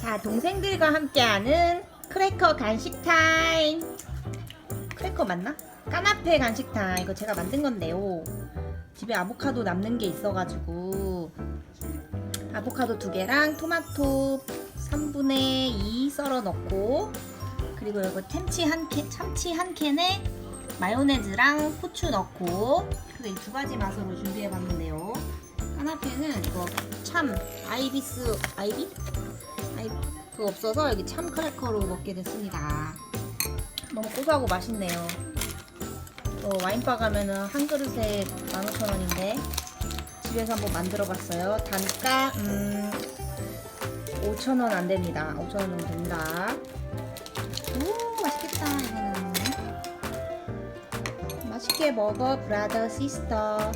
자, 동생들과 함께하는 크래커 간식 타임. 크래커 맞나? 까나페 간식 타임. 이거 제가 만든 건데요. 집에 아보카도 남는 게 있어가지고 아보카도 두 개랑 토마토 3분의 2 썰어 넣고 그리고 이거 참치 한 캔, 참치 한 캔에 마요네즈랑 후추 넣고 그래서 이 두 가지 맛으로 준비해 봤는데요. 까나페는 이거 참 아이비스 아이비? 그거 없어서 여기 참 크래커로 먹게 됐습니다. 너무 고소하고 맛있네요. 또 와인바 가면은 한 그릇에 15,000원인데 집에서 한번 만들어 봤어요. 단가 음 5,000원 안 됩니다. 5,000원 정도 됩니다. 오 맛있겠다 이거는. 맛있게 먹어 브라더 시스터.